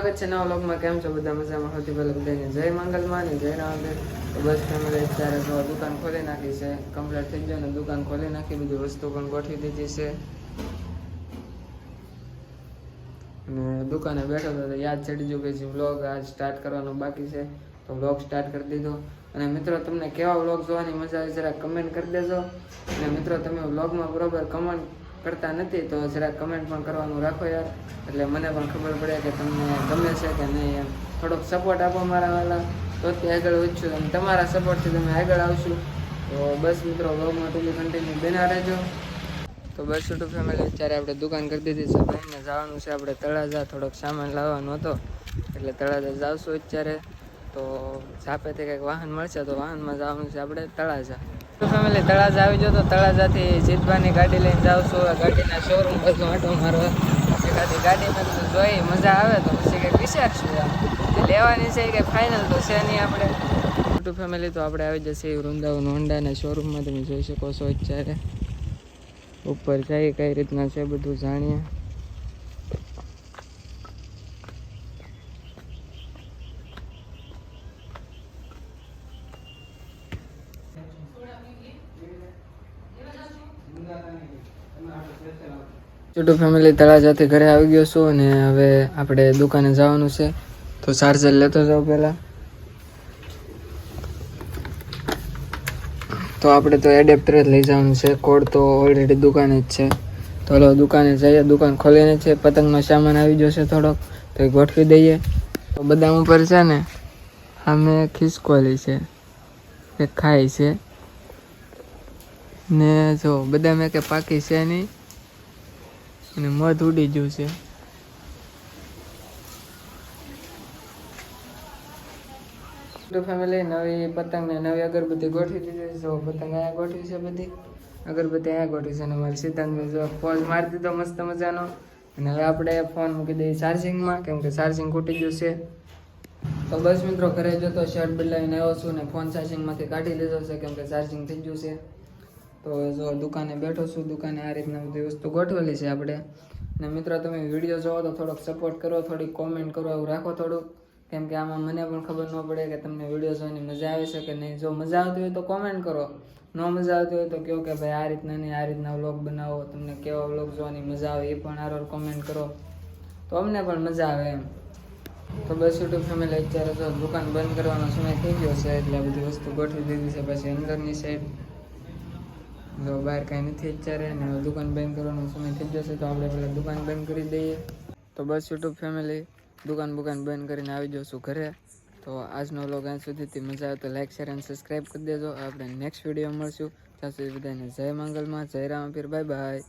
છે નવા લોકમાં કેમ છો બધા મજામાં સૌથી પહેલા બધાને જય મંગલમાં ને જય રામદેવ બસ ફેમિલી અત્યારે તો દુકાન ખોલી નાખી છે કમ્પ્લીટ થઈ ગયો ને દુકાન ખોલી નાખી બધી વસ્તુ પણ ગોઠવી દીધી છે. અને દુકાને બેઠો હતો તો યાદ ચડી ગયું કે જે વ્લોગ આજ સ્ટાર્ટ કરવાનો બાકી છે તો વ્લોગ સ્ટાર્ટ કરી દીધો. અને મિત્રો તમને કેવા વ્લોગ જોવાની મજા આવે જરા કમેન્ટ કરી દેજો. અને મિત્રો તમે વ્લોગમાં બરોબર કમેન્ટ કરતા નથી, તો જરા કમેન્ટ પણ કરવાનું રાખો યાર. એટલે મને પણ ખબર પડે કે તમને ગમે છે કે નહીં એમ. થોડોક સપોર્ટ આપો મારા વાલા. તો તે આગળ વધશું. અને તમારા સપોર્ટથી તમે આગળ આવશું. તો બસ મિત્રો વ્લોગમાં ટૂંકી કન્ટિન્યુ બના રહેજો. તો બસ યુટ્યુબ ફેમિલી અત્યારે આપણે દુકાન કરી દીધી છે. ભાઈને જવાનું છે આપણે તળાજા. થોડોક સામાન લાવવાનો હતો. એટલે તળાજા જાવશું અત્યારે. તો સાપેથી કંઈક વાહન મળશે તો વાહનમાં જવાનું છે આપણે તળાજા. ફેમિલી તળાજા આવી જાઓ તો તળાજાથી જીતભાની ગાડી લઈને જાઉં છું. ગાડીના શોરૂમ બધું આંટો મારો. એકાદી ગાડીમાં તો જોઈ, મજા આવે તો પછી કંઈક વિચારશું આમ લેવાની છે કે ફાઇનલ તો છે નહીં આપણે. મોટું ફેમિલી તો આપણે આવી જશે વૃંદાવન હોન્ડાના શોરૂમમાં તમે જોઈ શકો છો અત્યારે. ઉપર જઈ કઈ રીતના છે બધું જાણીએ. છોટું ફેમિલી તળાજાથી ઘરે આવી ગયો છું અને હવે આપણે દુકાને જવાનું છે. તો ચાર્જર લેતો જાઉં પહેલાં. તો આપણે તો એડેપ્ટર જ લઈ જવાનું છે. કોડ તો ઓલરેડી દુકાને જ છે. તો હલો દુકાને જઈએ. દુકાન ખોલીને છે. પતંગનો સામાન આવી છે થોડોક. તો એ ગોઠવી દઈએ. તો બદામ ઉપર છે ને, અમે ખિસકોલી છે. એ ખાય છે. ને જો બદામ કે પાકી છે નહીં. અને મધ ઉડી ગયું છે. ફેમિલી નવી પતંગ ને નવી અગરબત્તી ગોઠવી દીધી જો, પતંગ અહીંયા ગોઠવી છે બધી. અગરબત્તી અહીંયા ગોઠવી છે અને મારી સિદ્ધાંત જો પોઝ મારી દીધો મસ્ત મજાનો. અને હવે આપણે ફોન મૂકી દઈએ ચાર્જિંગમાં, કેમ કે ચાર્જિંગ ખૂટી ગયું છે. તો બસ મિત્રો, ઘરે જતો શર્ટ બદલાવીને આવ્યો છું ને ફોન ચાર્જિંગમાંથી કાઢી લીધો છે, કેમ કે ચાર્જિંગ થઈ ગયું છે. તો જો દુકાને બેઠો છું, દુકાને આ રીતના બધી વસ્તુ ગોઠવેલી છે આપણે. ને મિત્રો, તમે વીડિયો જોવો તો થોડોક સપોર્ટ કરો, થોડીક કોમેન્ટ કરો, એવું રાખો થોડુંક. કેમ કે આમાં મને પણ ખબર ન પડે કે તમને વીડિયો જોવાની મજા આવે છે કે નહીં. જો મજા આવતી હોય તો કોમેન્ટ કરો. ન મજા આવતી હોય તો કહો કે ભાઈ આ રીતના નહીં, આ રીતના વ્લોગ બનાવો, તમને કેવા વ્લોગ જોવાની મજા આવે એ પણ આરોર કોમેન્ટ કરો. તો અમને પણ મજા આવે એમ. તો બસ યુટ્યુબ ફેમિલી અત્યારે તો દુકાન બંધ કરવાનો સમય થઈ ગયો છે એટલે બધી વસ્તુ ગોઠવી દીધી છે. પછી અંદરની સાઈડ જો બહાર કાંઈ નથી અત્યારે અને દુકાન બંધ કરવાનો સમય થઈ જશે તો આપણે પહેલાં દુકાન બંધ કરી દઈએ. તો બસ યુટ્યુબ ફેમિલી દુકાન બુકાન બંધ કરીને આવી જશું ઘરે. તો આજનો વ્લોગ અહીં સુધીથી મજા આવે તો લાઈક શેર અને સબસ્ક્રાઈબ કરી દેજો. આપણે નેક્સ્ટ વીડિયો મળશું. ત્યાં સુધી બધાને જય મંગલમાં, જય રામપીર બાય બાય